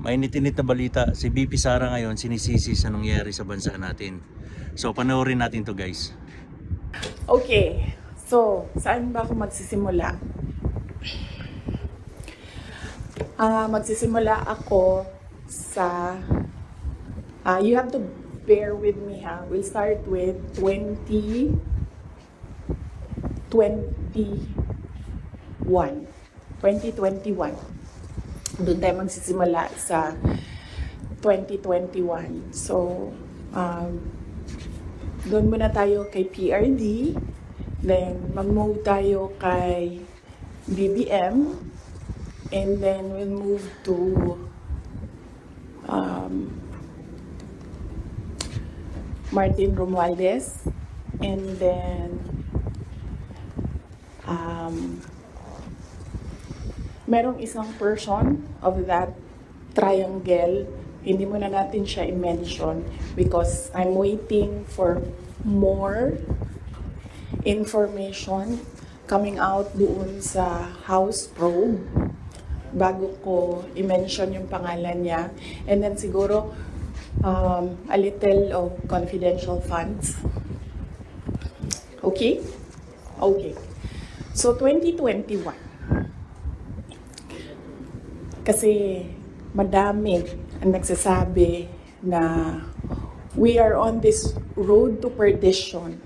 Mainit-init na balita, si BP Sara ngayon sinisisi sa nangyari sa bansa natin. So panoorin natin to guys. Okay, so saan ba ako magsisimula? Ah, magsisimula ako sa ah you have to bear with me ha. We'll start with 20 21 2021 doon tayo magsisimula sa 2021 so um, doon muna tayo kay PRD then mag-move tayo kay BBM and then we'll move to um, Martin Romualdez and then um, merong isang person of that triangle, hindi muna natin siya i-mention because I'm waiting for more information coming out doon sa House Probe bago ko i-mention yung pangalan niya. And then siguro um, a little of confidential funds. Okay? Okay. So, 2021. Kasi madami ang nagsasabi na we are on this road to perdition.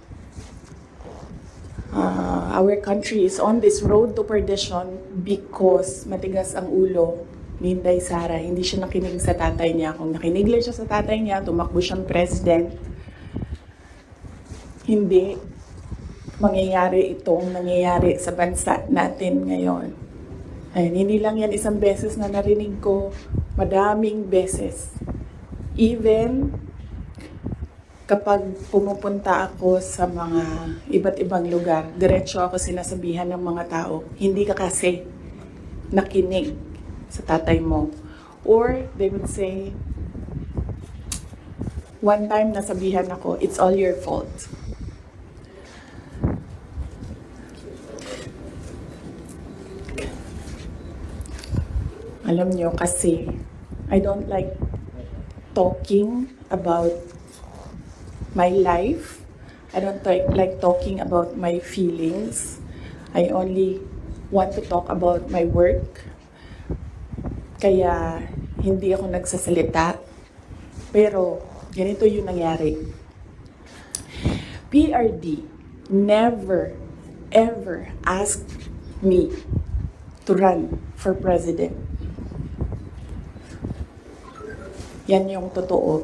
Uh, our country is on this road to perdition because matigas ang ulo ni Inday Sara. Hindi siya nakinig sa tatay niya. Kung nakinig lang siya sa tatay niya, tumakbo siyang president. Hindi mangyayari itong nangyayari sa bansa natin ngayon. Ayun, hindi lang yan isang beses na narinig ko, madaming beses. Even kapag pumupunta ako sa mga iba't ibang lugar, diretso ako sinasabihan ng mga tao, hindi ka kasi nakinig sa tatay mo. Or they would say, one time nasabihan ako, it's all your fault. Alam nyo, kasi I don't like talking about my life. I don't like, like talking about my feelings. I only want to talk about my work. Kaya hindi ako nagsasalita. Pero ganito yung nangyari. PRD never ever asked me to run for president. Yan yung totoo.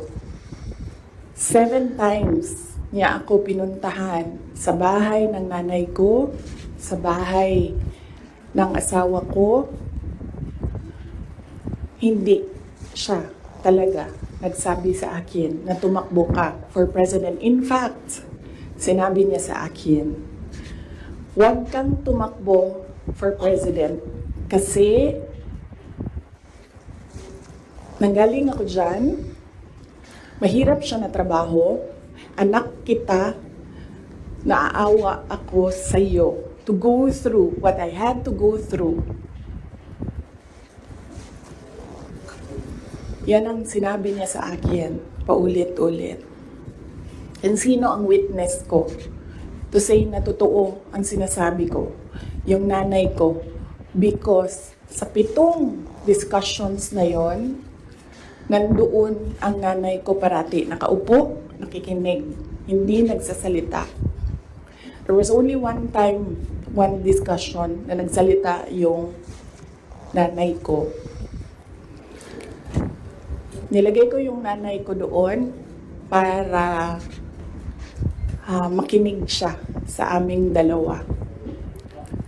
Seven times niya ako pinuntahan sa bahay ng nanay ko, sa bahay ng asawa ko. Hindi siya talaga nagsabi sa akin na tumakbo ka for president. In fact, sinabi niya sa akin, huwag kang tumakbo for president kasi Nanggaling ako dyan, mahirap siya na trabaho, anak kita, naaawa ako sa iyo to go through what I had to go through. Yan ang sinabi niya sa akin, paulit-ulit. And sino ang witness ko to say na totoo ang sinasabi ko? Yung nanay ko. Because sa pitong discussions na yon, nandoon ang nanay ko parati. Nakaupo, nakikinig, hindi nagsasalita. There was only one time, one discussion na nagsalita yung nanay ko. Nilagay ko yung nanay ko doon para ah, makinig siya sa aming dalawa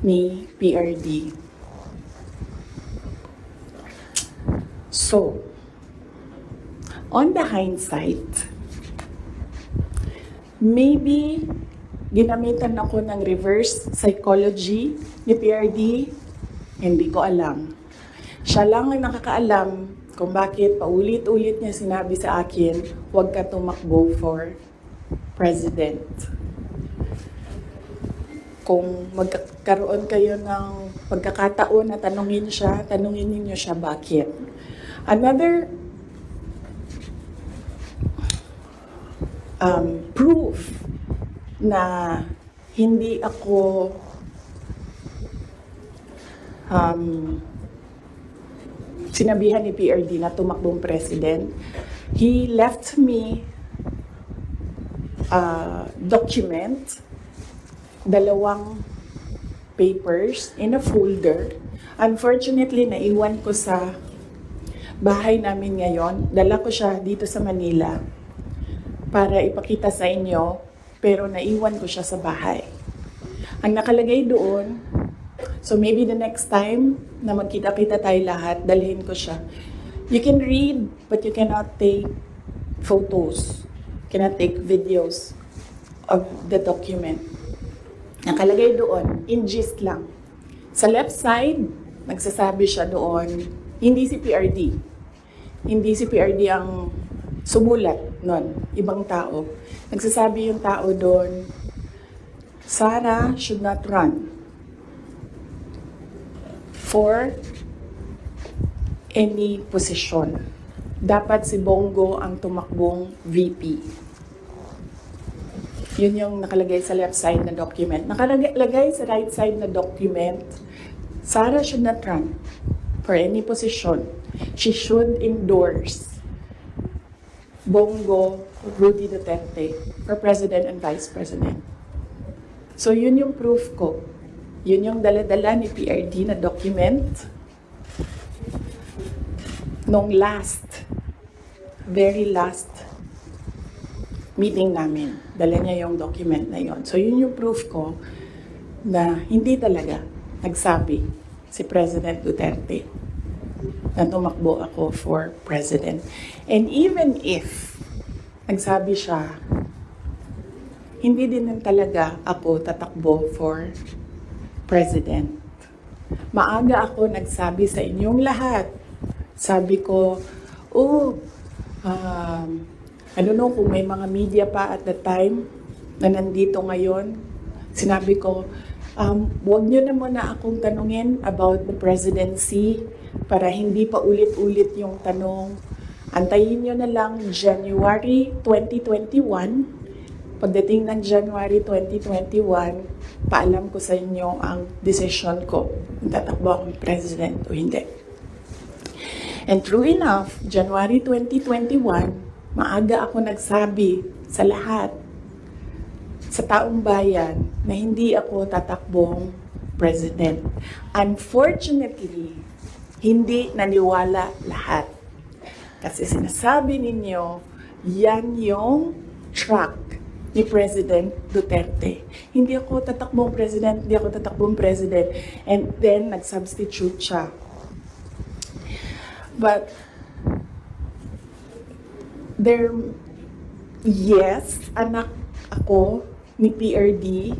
ni PRD. So, on the hindsight, maybe ginamitan ako ng reverse psychology ni PRD, hindi ko alam. Siya lang ang nakakaalam kung bakit paulit-ulit niya sinabi sa akin, huwag ka tumakbo for president. Kung magkakaroon kayo ng pagkakataon na tanungin siya, tanungin ninyo siya bakit. Another um, proof na hindi ako um, sinabihan ni PRD na tumakbong president. He left me a document, dalawang papers in a folder. Unfortunately, naiwan ko sa bahay namin ngayon. Dala ko siya dito sa Manila para ipakita sa inyo, pero naiwan ko siya sa bahay. Ang nakalagay doon, so maybe the next time na magkita-kita tayo lahat, dalhin ko siya. You can read, but you cannot take photos. Cannot take videos of the document. Nakalagay doon, in gist lang. Sa left side, nagsasabi siya doon, hindi si PRD. Hindi si PRD ang sumulat nun, ibang tao. Nagsasabi yung tao doon, Sarah should not run for any position. Dapat si Bongo ang tumakbong VP. Yun yung nakalagay sa left side na document. Nakalagay sa right side na document, Sarah should not run for any position. She should endorse Bongo Rudy Duterte for President and Vice President. So yun yung proof ko. Yun yung dala-dala ni PRD na document nung last, very last meeting namin. Dala niya yung document na yon. So yun yung proof ko na hindi talaga nagsabi si President Duterte na tumakbo ako for president. And even if nagsabi siya, hindi din talaga ako tatakbo for president. Maaga ako nagsabi sa inyong lahat. Sabi ko, oh, um, I don't know kung may mga media pa at the time na nandito ngayon. Sinabi ko, um, huwag nyo na muna akong tanungin about the presidency para hindi pa ulit-ulit yung tanong. Antayin nyo na lang January 2021 pagdating ng January 2021, paalam ko sa inyo ang decision ko tatakbo akong president o hindi. And true enough, January 2021, maaga ako nagsabi sa lahat, sa taong bayan, na hindi ako tatakbong president. Unfortunately, hindi naniwala lahat. Kasi sinasabi ninyo, yan yung track ni President Duterte. Hindi ako tatakbong president, hindi ako tatakbong president. And then, nag-substitute siya. But, there, yes, anak ako ni PRD,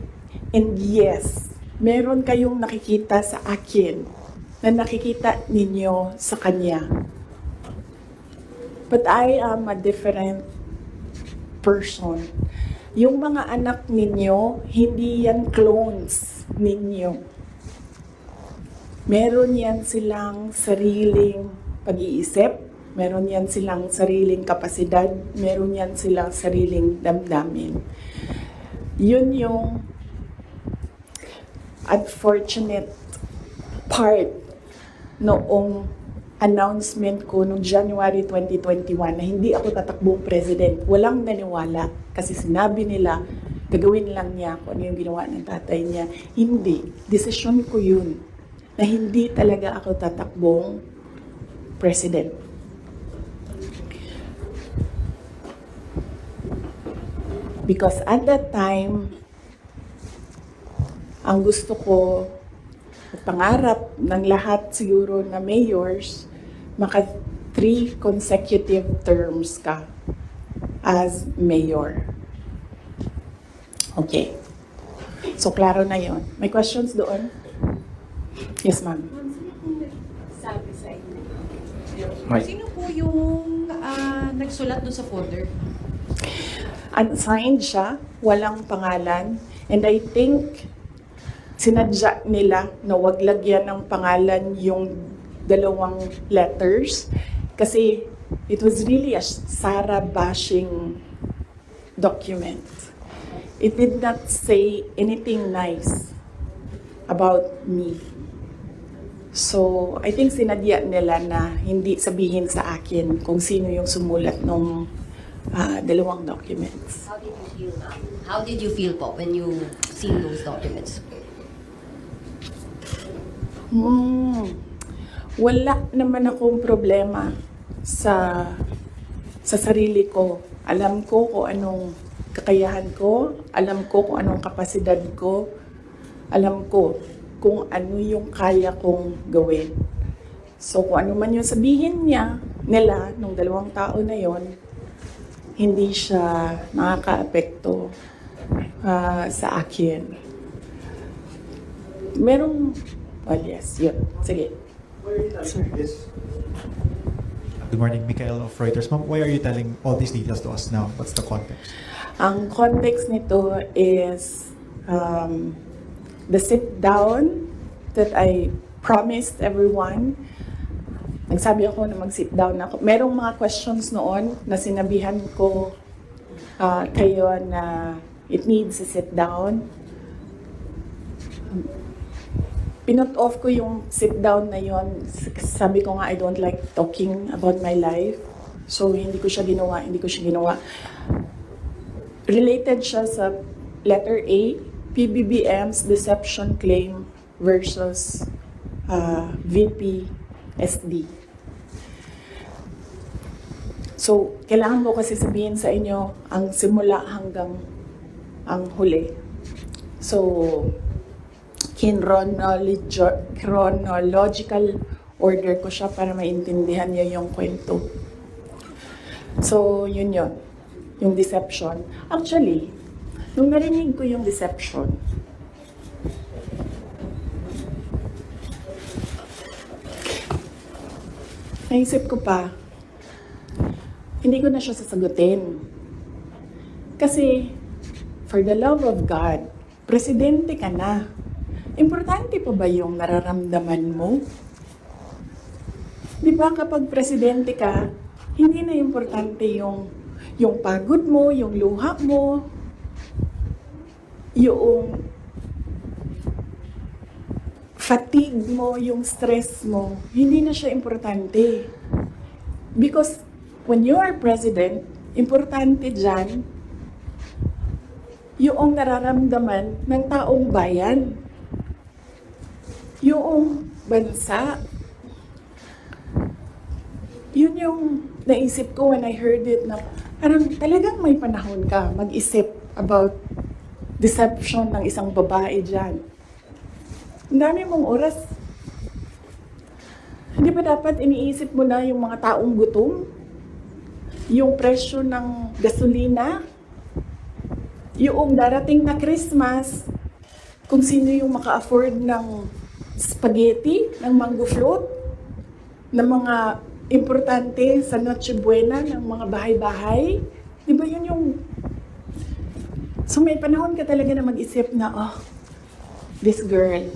and yes, meron kayong nakikita sa akin na nakikita ninyo sa kanya. But I am a different person. Yung mga anak ninyo, hindi yan clones ninyo. Meron yan silang sariling pag-iisip, meron yan silang sariling kapasidad, meron yan silang sariling damdamin. Yun yung unfortunate part noong announcement ko noong January 2021 na hindi ako tatakbong president. Walang naniwala kasi sinabi nila gagawin lang niya kung ano yung ginawa ng tatay niya. Hindi. Desisyon ko yun na hindi talaga ako tatakbong president. Because at that time, ang gusto ko, pangarap ng lahat siguro na mayors, maka three consecutive terms ka as mayor. Okay. So, klaro na yon. May questions doon? Yes, ma'am. Sabi sa inyo. Sino po yung ah, nagsulat doon sa folder? Unsigned siya, walang pangalan, and I think sinadya nila na wag lagyan ng pangalan yung dalawang letters Kasi it was really a Sarah bashing document. It did not say anything nice about me. So, I think sinadya nila na hindi sabihin sa akin kung sino yung sumulat ng dalawang documents. How did you feel, ma'am? How did you feel po when you seen those documents? Hmm. Wala naman akong problema sa sa sarili ko. Alam ko kung anong kakayahan ko, alam ko kung anong kapasidad ko, alam ko kung ano yung kaya kong gawin. So kung ano man yung sabihin niya, nila, nung dalawang tao na yon, hindi siya nakaka-apekto ah, sa akin. Merong, well yes, yun. Sige. Sir. Good morning, Mikael of Reuters. Ma'am, why are you telling all these details to us now? What's the context? Ang context nito is um, the sit down that I promised everyone. Nagsabi ako na mag-sit down ako. Merong mga questions noon na sinabihan ko ah, kayo na it needs a sit down. Pinut off ko yung sit down na yon. Sabi ko nga I don't like talking about my life. So hindi ko siya ginawa, hindi ko siya ginawa related siya sa letter A, PBBM's deception claim versus uh, VP SD. So, kailangan ko kasi sabihin sa inyo ang simula hanggang ang huli. So, chronological, order ko siya para maintindihan niyo yung kwento. So, yun yun. Yung deception. Actually, nung narinig ko yung deception, naisip ko pa, hindi ko na siya sasagutin. Kasi, for the love of God, presidente ka na. Importante pa ba yung nararamdaman mo? Di ba kapag presidente ka, hindi na importante yung yung pagod mo, yung luha mo, yung fatigue mo, yung stress mo, hindi na siya importante. Because when you are president, importante dyan yung nararamdaman ng taong bayan. Yung bansa. Yun yung naisip ko when I heard it na parang talagang may panahon ka mag-isip about deception ng isang babae dyan. Ang dami mong oras. Hindi ba dapat iniisip mo na yung mga taong gutom? Yung presyo ng gasolina? Yung darating na Christmas? Kung sino yung maka-afford ng spaghetti, ng mango float? ng mga importante sa Noche Buena ng mga bahay-bahay. Di ba yun yung... So may panahon ka talaga na mag-isip na, oh, this girl,